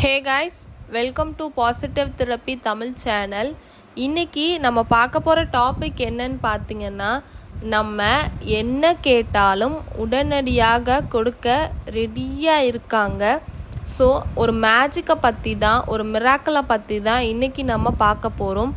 Hey guys welcome to positive therapy Tamil channel இன்னைக்கு நம்ம பார்க்க போகிற டாபிக் என்னன்னு பார்த்தீங்கன்னா நம்ம என்ன கேட்டாலும் உடனடியாக கொடுக்க ரெடியாக இருக்காங்க. ஸோ ஒரு மேஜிக்கை பற்றி தான் ஒரு மிராக்களை பற்றி தான் இன்றைக்கி நம்ம பார்க்க போகிறோம்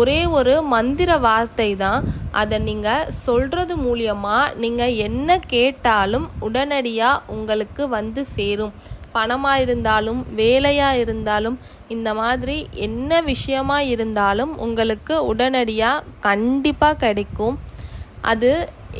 ஒரே ஒரு மந்திர வார்த்தை தான் அதை நீங்கள் சொல்கிறது மூலியமாக நீங்கள் என்ன கேட்டாலும் உடனடியாக உங்களுக்கு வந்து சேரும். பணமாக இருந்தாலும் வேலையாக இருந்தாலும் இந்த மாதிரி என்ன விஷயமா இருந்தாலும் உங்களுக்கு உடனடியாக கண்டிப்பாக கிடைக்கும். அது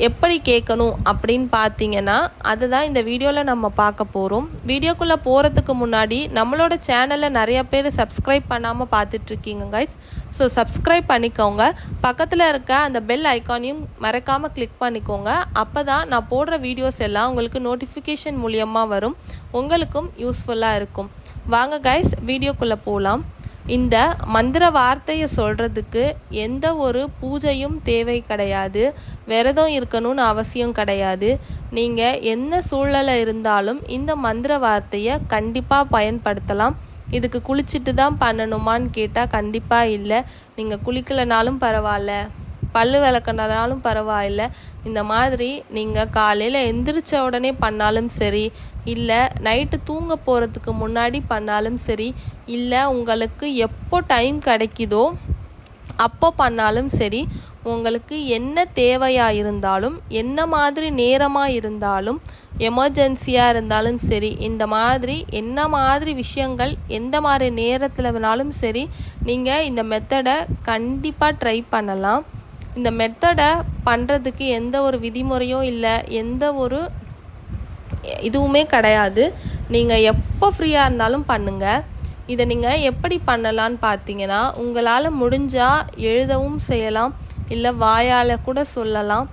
எப்படி கேட்கணும் அப்படின்னு பார்த்தீங்கன்னா அதுதான் இந்த வீடியோவில் நம்ம பார்க்க போகிறோம் வீடியோக்குள்ளே போகிறதுக்கு முன்னாடி நம்மளோட சேனலை நிறைய பேர் சப்ஸ்கிரைப் பண்ணாமல் பார்த்துட்ருக்கீங்க கைஸ் ஸோ சப்ஸ்கிரைப் பண்ணிக்கோங்க. பக்கத்தில் இருக்க அந்த பெல் ஐக்கானையும் மறக்காமல் கிளிக் பண்ணிக்கோங்க. அப்போ தான் நான் போடுற வீடியோஸ் எல்லாம் உங்களுக்கு நோட்டிஃபிகேஷன் மூலியமாக வரும். உங்களுக்கும் யூஸ்ஃபுல்லாக இருக்கும். வாங்க கைஸ் வீடியோக்குள்ளே போகலாம் இந்த மந்திர வார்த்தையை சொல்கிறதுக்கு எந்த ஒரு பூஜையும் தேவை கிடையாது. விரதம் இருக்கணும்னு அவசியம் கிடையாது. நீங்கள் என்ன சூழ்நிலை இருந்தாலும் இந்த மந்திர வார்த்தையை கண்டிப்பாக பயன்படுத்தலாம். இதுக்கு குளிச்சுட்டு தான் பண்ணணுமான்னு கேட்டால் கண்டிப்பாக இல்லை. நீங்கள் குளிக்கலைனாலும் பரவாயில்ல. பல்லு விளக்குனாலும் பரவாயில்ல. இந்த மாதிரி நீங்கள் காலையில் எந்திரிச்ச உடனே பண்ணாலும் சரி இல்லை நைட்டு தூங்க போகிறதுக்கு முன்னாடி பண்ணாலும் சரி இல்லை உங்களுக்கு எப்போ டைம் கிடைக்குதோ அப்போ பண்ணாலும் சரி உங்களுக்கு என்ன தேவையாக இருந்தாலும் என்ன மாதிரி நேரமாக இருந்தாலும் எமர்ஜென்சியாக இருந்தாலும் சரி இந்த மாதிரி என்ன மாதிரி விஷயங்கள் எந்த மாதிரி நேரத்தில் வேணாலும் சரி நீங்கள் இந்த மெத்தடை கண்டிப்பாக ட்ரை பண்ணலாம். இந்த மெத்தடை பண்ணுறதுக்கு எந்த ஒரு விதிமுறையும் இல்லை எந்த ஒரு இதுவுமே கிடையாது. நீங்கள் எப்போ ஃப்ரீயாக இருந்தாலும் பண்ணுங்கள் இதை நீங்கள் எப்படி பண்ணலான்னு பார்த்தீங்கன்னா உங்களால் முடிஞ்சால் எழுதவும் செய்யலாம் இல்லை வாயால் கூட சொல்லலாம்.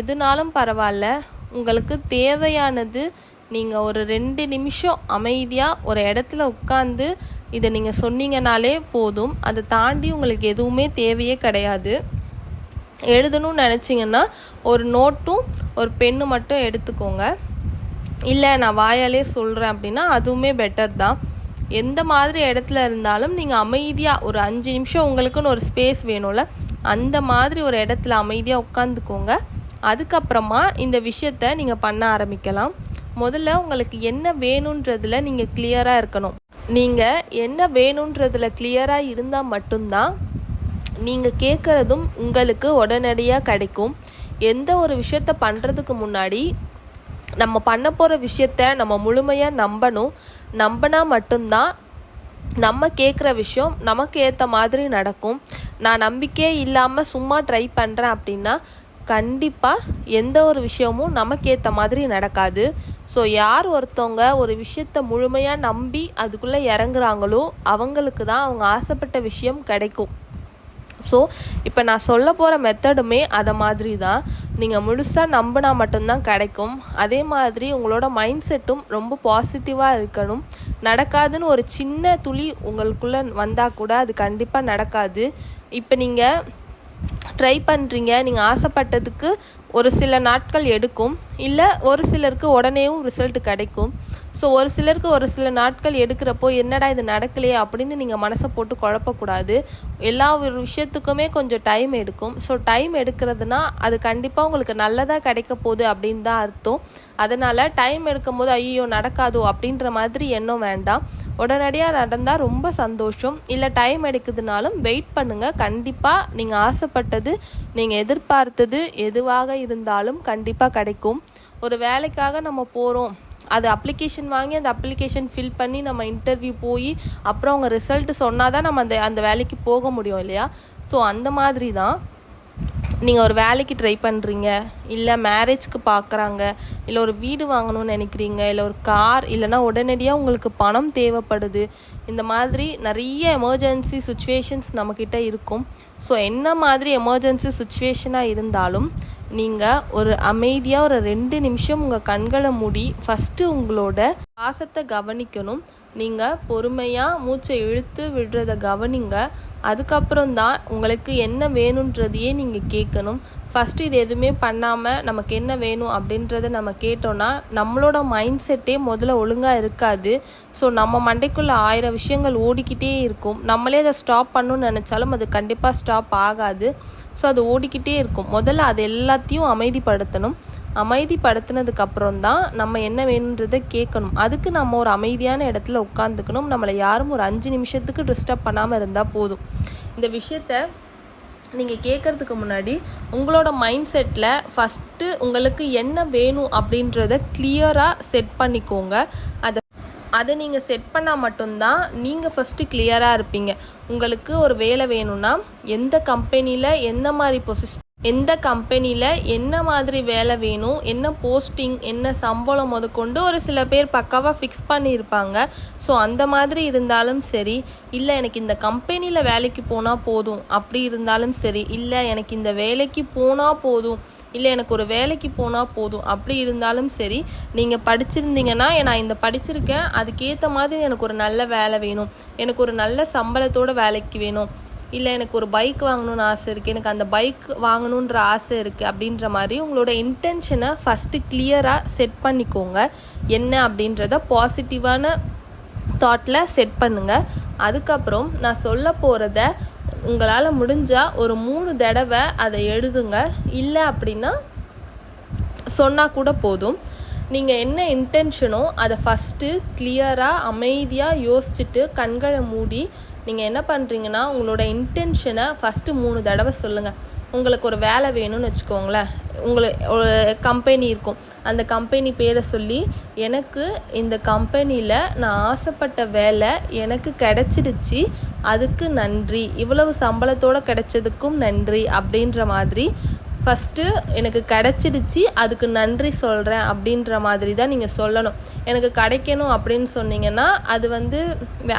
எதுனாலும் பரவாயில்ல உங்களுக்கு தேவையானது நீங்கள் ஒரு ரெண்டு நிமிஷம் அமைதியாக ஒரு இடத்துல உட்காந்து இதை நீங்கள் சொன்னீங்கனாலே போதும். அதை தாண்டி உங்களுக்கு எதுவுமே தேவையே கிடையாது. எழுதணும்னு நினச்சிங்கன்னா ஒரு நோட்டும் ஒரு பெண்ணு மட்டும் எடுத்துக்கோங்க. இல்லை நான் வாயாலே சொல்கிறேன் அப்படின்னா அதுவுமே பெட்டர் தான். எந்த மாதிரி இடத்துல இருந்தாலும் நீங்கள் அமைதியாக ஒரு அஞ்சு நிமிஷம் உங்களுக்குன்னு ஒரு ஸ்பேஸ் வேணும்ல அந்த மாதிரி ஒரு இடத்துல அமைதியாக உட்காந்துக்கோங்க. அதுக்கப்புறமா இந்த விஷயத்த நீங்கள் பண்ண ஆரம்பிக்கலாம். முதல்ல உங்களுக்கு என்ன வேணுன்றதில் நீங்கள் கிளியராக இருக்கணும். நீங்கள் என்ன வேணுன்றதில் கிளியராக இருந்தால் மட்டும்தான் நீங்கள் கேட்குறதும் உங்களுக்கு உடனடியாக கிடைக்கும். எந்த ஒரு விஷயத்த பண்ணுறதுக்கு முன்னாடி நம்ம பண்ண போகிற விஷயத்த நம்ம முழுமையாக நம்பணும். நம்பினா மட்டும்தான் நம்ம கேட்குற விஷயம் நமக்கு ஏற்ற மாதிரி நடக்கும். நான் நம்பிக்கையே இல்லாமல் சும்மா ட்ரை பண்ணுறேன் அப்படின்னா கண்டிப்பாக எந்த ஒரு விஷயமும் நமக்கு ஏற்ற மாதிரி நடக்காது. ஸோ யார் ஒருத்தவங்க ஒரு விஷயத்த முழுமையாக நம்பி அதுக்குள்ளே இறங்குறாங்களோ அவங்களுக்கு தான் அவங்க ஆசைப்பட்ட விஷயம் கிடைக்கும். ஸோ இப்போ நான் சொல்ல போகிற மெத்தடுமே அதை மாதிரி தான் நீங்கள் முழுசாக நம்பினா மட்டும்தான் கிடைக்கும். அதே மாதிரி உங்களோட மைண்ட் செட்டும் ரொம்ப பாசிட்டிவாக இருக்கணும். நடக்காதுன்னு ஒரு சின்ன துளி உங்களுக்குள்ளே வந்தால் கூட அது கண்டிப்பாக நடக்காது. இப்போ நீங்கள் ட்ரை பண்ணுறீங்க நீங்கள் ஆசைப்பட்டதுக்கு ஒரு சில நாட்கள் எடுக்கும். இல்லை ஒரு சிலருக்கு உடனேவும் ரிசல்ட் கிடைக்கும். ஸோ ஒரு சிலருக்கு ஒரு சில நாட்கள் எடுக்கிறப்போ என்னடா இது நடக்கலையே? அப்படின்னு நீங்கள் மனசை போட்டு குழப்பக்கூடாது. எல்லா ஒரு விஷயத்துக்குமே கொஞ்சம் டைம் எடுக்கும். ஸோ டைம் எடுக்கிறதுனா அது கண்டிப்பாக உங்களுக்கு நல்லதாக கிடைக்க போகுது அப்படின்னு தான் அர்த்தம். அதனால் டைம் எடுக்கும் போது ஐயோ நடக்காதோ? அப்படின்ற மாதிரி எண்ணம் வேண்டாம். உடனடியாக நடந்தால் ரொம்ப சந்தோஷம். இல்லை டைம் எடுக்குதுனாலும் வெயிட் பண்ணுங்கள் கண்டிப்பாக நீங்கள் ஆசைப்பட்டது நீங்கள் எதிர்பார்த்தது எதுவாக இருந்தாலும் கண்டிப்பாக கிடைக்கும். ஒரு வேலைக்காக நம்ம போகிறோம் அது அப்ளிகேஷன் வாங்கி அந்த அப்ளிகேஷன் ஃபில் பண்ணி நம்ம இன்டர்வியூ போய் அப்புறம் அவங்க ரிசல்ட் சொன்னால் தான் நம்ம அந்த அந்த வேலைக்கு போக முடியும் இல்லையா? ஸோ அந்த மாதிரி தான் நீங்கள் ஒரு வேலைக்கு ட்ரை பண்ணுறீங்க இல்லை மேரேஜ்க்கு பார்க்குறாங்க இல்லை ஒரு வீடு வாங்கணும்னு நினைக்கிறீங்க இல்லை ஒரு கார் இல்லைனா உடனடியாக உங்களுக்கு பணம் தேவைப்படுது இந்த மாதிரி நிறைய எமர்ஜென்சி சுச்சுவேஷன்ஸ் நம்மக்கிட்ட இருக்கும். ஸோ என்ன மாதிரி எமர்ஜென்சி சுச்சுவேஷனாக இருந்தாலும் நீங்கள் ஒரு அமைதியாக ஒரு ரெண்டு நிமிஷம் உங்கள் கண்களை மூடி ஃபஸ்ட்டு உங்களோட சுவாசத்தை கவனிக்கணும். நீங்கள் பொறுமையாக மூச்சை இழுத்து விடுறத கவனிங்க. அதுக்கப்புறம் தான் உங்களுக்கு என்ன வேணுன்றதையே நீங்கள் கேட்கணும். ஃபஸ்ட்டு இது எதுவுமே பண்ணாமல் நமக்கு என்ன வேணும் அப்படின்றத நம்ம கேட்டோன்னா நம்மளோட மைண்ட் செட்டே முதல்ல ஒழுங்காக இருக்காது. ஸோ நம்ம மண்டைக்குள்ளே ஆயிரம் விஷயங்கள் ஓடிக்கிட்டே இருக்கும். நம்மளே அதை ஸ்டாப் பண்ணணும்னு நினச்சாலும் அது கண்டிப்பாக ஸ்டாப் ஆகாது. ஸோ அது ஓடிக்கிட்டே இருக்கும். முதல்ல அது எல்லாத்தையும் அமைதிப்படுத்தணும். அமைதிப்படுத்தினதுக்கு அப்புறம் தான் நம்ம என்ன வேணுன்றதை கேட்கணும். அதுக்கு நம்ம ஒரு அமைதியான இடத்துல உட்காந்துக்கணும் நம்மளை யாரும் ஒரு அஞ்சு நிமிஷத்துக்கு டிஸ்டர்ப் பண்ணாமல் இருந்தால் போதும். இந்த விஷயத்த நீங்கள் கேட்குறதுக்கு முன்னாடி உங்களோட மைண்ட் செட்டில் ஃபஸ்ட்டு உங்களுக்கு என்ன வேணும் அப்படின்றத கிளியராக செட் பண்ணிக்கோங்க. அதை அதை நீங்கள் செட் பண்ணால் மட்டும்தான் நீங்கள் ஃபஸ்ட்டு கிளியராக இருப்பீங்க. உங்களுக்கு ஒரு வேலை வேணும்னா எந்த கம்பெனியில் எந்த மாதிரி பொசிஷன் எந்த கம்பெனியில் என்ன மாதிரி வேலை வேணும் என்ன போஸ்டிங் என்ன சம்பளம் முதற்கொண்டு ஒரு சில பேர் பக்காவாக ஃபிக்ஸ் பண்ணியிருப்பாங்க. ஸோ அந்த மாதிரி இருந்தாலும் சரி இல்லை எனக்கு இந்த கம்பெனியில் வேலைக்கு போனால் போதும் அப்படி இருந்தாலும் சரி இல்லை எனக்கு இந்த வேலைக்கு போனால் போதும் இல்லை எனக்கு ஒரு வேலைக்கு போனால் போதும் அப்படி இருந்தாலும் சரி நீங்கள் படிச்சிருந்தீங்கன்னா நான் இந்த படிச்சிருக்கேன் அதுக்கேற்ற மாதிரி எனக்கு ஒரு நல்ல வேலை வேணும் எனக்கு ஒரு நல்ல சம்பளத்தோட வேலைக்கு வேணும். இல்லை எனக்கு ஒரு பைக் வாங்கணும்னு ஆசை இருக்குது எனக்கு அந்த பைக் வாங்கணுன்ற ஆசை இருக்குது அப்படின்ற மாதிரி உங்களோட இன்டென்ஷனை ஃபஸ்ட்டு கிளியராக செட் பண்ணிக்கோங்க. என்ன அப்படின்றத பாசிட்டிவான தாட்டில் செட் பண்ணுங்கள் அதுக்கப்புறம் நான் சொல்ல போகிறத உங்களால் முடிஞ்சால் ஒரு மூணு தடவை அதை எழுதுங்க. இல்லை அப்படின்னா சொன்னால் கூட போதும். நீங்கள் என்ன இன்டென்ஷனோ அதை ஃபஸ்ட்டு கிளியராக அமைதியாக யோசிச்சுட்டு கண்களை மூடி நீங்கள் என்ன பண்ணுறீங்கன்னா உங்களோட இன்டென்ஷனை ஃபஸ்ட்டு மூணு தடவை சொல்லுங்கள் உங்களுக்கு ஒரு வேலை வேணும்னு வச்சுக்கோங்களேன். உங்களை ஒரு கம்பெனி இருக்கும். அந்த கம்பெனி பேரை சொல்லி எனக்கு இந்த கம்பெனியில் நான் ஆசைப்பட்ட வேலை எனக்கு கிடச்சிடுச்சு அதுக்கு நன்றி. இவ்வளவு சம்பளத்தோடு கிடைச்சதுக்கும் நன்றி அப்படின்ற மாதிரி ஃபஸ்ட்டு எனக்கு கிடச்சிடுச்சு அதுக்கு நன்றி சொல்கிறேன் அப்படின்ற மாதிரி தான் நீங்கள் சொல்லணும். எனக்கு கிடைக்கணும் அப்படின்னு சொன்னீங்கன்னா அது வந்து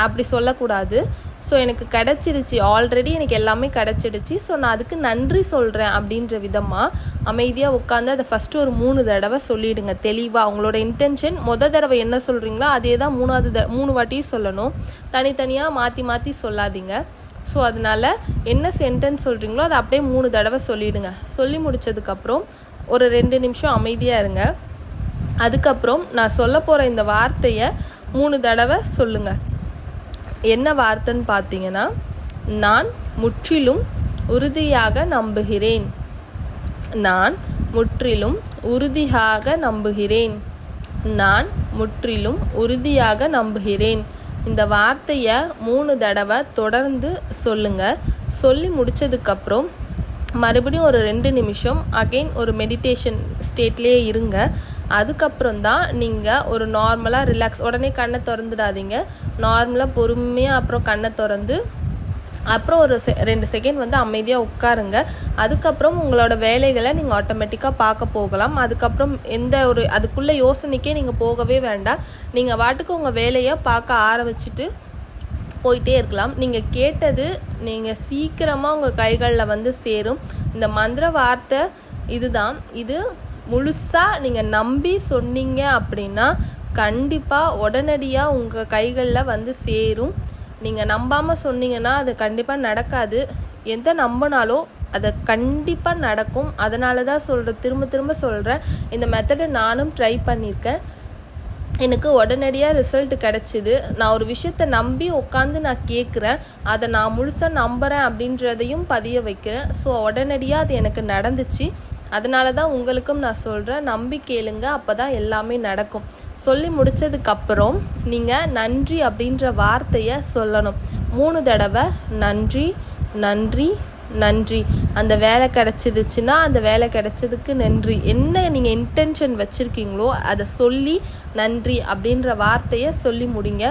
அப்படி சொல்லக்கூடாது. ஸோ எனக்கு கிடச்சிருச்சு. ஆல்ரெடி எனக்கு எல்லாமே கிடச்சிடுச்சு. ஸோ நான் அதுக்கு நன்றி சொல்கிறேன் அப்படின்ற விதமாக அமைதியாக உட்காந்து அதை ஃபஸ்ட்டு ஒரு மூணு தடவை சொல்லிவிடுங்க தெளிவாக அவங்களோட இன்டென்ஷன் மொதல் தடவை என்ன சொல்கிறீங்களோ அதே தான் மூணாவது த மூணு வாட்டியும் சொல்லணும். தனித்தனியாக மாற்றி மாற்றி சொல்லாதீங்க. ஸோ அதனால் என்ன சென்டென்ஸ் சொல்கிறீங்களோ அதை அப்படியே மூணு தடவை சொல்லிவிடுங்க சொல்லி முடித்ததுக்கப்புறம் ஒரு ரெண்டு நிமிஷம் அமைதியாக இருங்க. அதுக்கப்புறம் நான் சொல்ல போகிற இந்த வார்த்தையை மூணு தடவை சொல்லுங்கள் என்ன வார்த்தைன்னு பார்த்தீங்கன்னா நான் முற்றிலும் உறுதியாக நம்புகிறேன். நான் முற்றிலும் உறுதியாக நம்புகிறேன். நான் முற்றிலும் உறுதியாக நம்புகிறேன். இந்த வார்த்தையை மூணு தடவை தொடர்ந்து சொல்லுங்கள் சொல்லி முடித்ததுக்கப்புறம் மறுபடியும் ஒரு ரெண்டு நிமிஷம் அகெயின் ஒரு மெடிடேஷன் ஸ்டேட்லேயே இருங்க. அதுக்கப்புறம் தான் நீங்கள் ஒரு நார்மலாக ரிலாக்ஸ் உடனே கண்ணை திறந்துடாதீங்க. நார்மலாக பொறுமையாக அப்புறம் கண்ணை திறந்து அப்புறம் ஒரு செ ரெண்டு செகண்ட் வந்து அமைதியாக உட்காருங்க. அதுக்கப்புறம் உங்களோட வேலைகளை நீங்கள் ஆட்டோமேட்டிக்காக பார்க்க போகலாம். அதுக்கப்புறம் எந்த ஒரு அதுக்குள்ளே யோசனைக்கே நீங்கள் போகவே வேண்டாம். நீங்கள் வாட்டுக்கு உங்கள் வேலையை பார்க்க ஆரம்பிச்சிட்டு போயிட்டே இருக்கலாம். நீங்கள் கேட்டது நீங்கள் சீக்கிரமாக உங்கள் கைகளில் வந்து சேரும். இந்த மந்திர வார்த்தை இதுதான். இது முழுசாக நீங்கள் நம்பி சொன்னீங்க அப்படின்னா கண்டிப்பாக உடனடியாக உங்கள் கைகளில் வந்து சேரும். நீங்கள் நம்பாமல் சொன்னீங்கன்னா அது கண்டிப்பாக நடக்காது. எந்த நம்பினாலோ அதை கண்டிப்பாக நடக்கும். அதனால தான் சொல்கிறேன் திரும்ப திரும்ப சொல்கிறேன் இந்த மெத்தடை நானும் ட்ரை பண்ணியிருக்கேன் எனக்கு உடனடியாக ரிசல்ட் கிடச்சிது. நான் ஒரு விஷயத்தை நம்பி உட்காந்து நான் கேட்குறேன் அதை நான் முழுசாக நம்புகிறேன் அப்படின்றதையும் பதிய வைக்கிறேன். ஸோ உடனடியாக அது எனக்கு நடந்துச்சு. அதனால தான் உங்களுக்கும் நான் சொல்கிறேன் நம்பி கேளுங்க அப்போ தான் எல்லாமே நடக்கும். சொல்லி முடித்ததுக்கப்புறம் நீங்கள் நன்றி அப்படின்ற வார்த்தையை சொல்லணும். மூணு தடவை நன்றி நன்றி நன்றி. அந்த வேலை கிடச்சிதுச்சுன்னா அந்த வேலை கிடச்சதுக்கு நன்றி. என்ன நீங்கள் இன்டென்ஷன் வச்சுருக்கீங்களோ அதை சொல்லி நன்றி அப்படின்ற வார்த்தையை சொல்லி முடிங்க.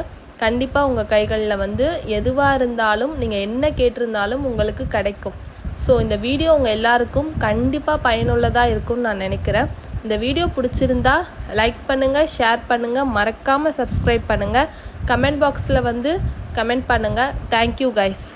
கண்டிப்பாக உங்கள் கைகளில் வந்து எதுவாக இருந்தாலும் நீங்கள் என்ன கேட்டிருந்தாலும் உங்களுக்கு கிடைக்கும். ஸோ இந்த வீடியோ உங்கள் எல்லாருக்கும் கண்டிப்பாக பயனுள்ளதாக இருக்கும்னு நான் நினைக்கிறேன். இந்த வீடியோ பிடிச்சிருந்தா லைக் பண்ணுங்கள் ஷேர் பண்ணுங்கள் மறக்காமல் சப்ஸ்கிரைப் பண்ணுங்கள் கமெண்ட் பாக்ஸில் வந்து கமெண்ட் பண்ணுங்கள் தேங்க்யூ கைஸ்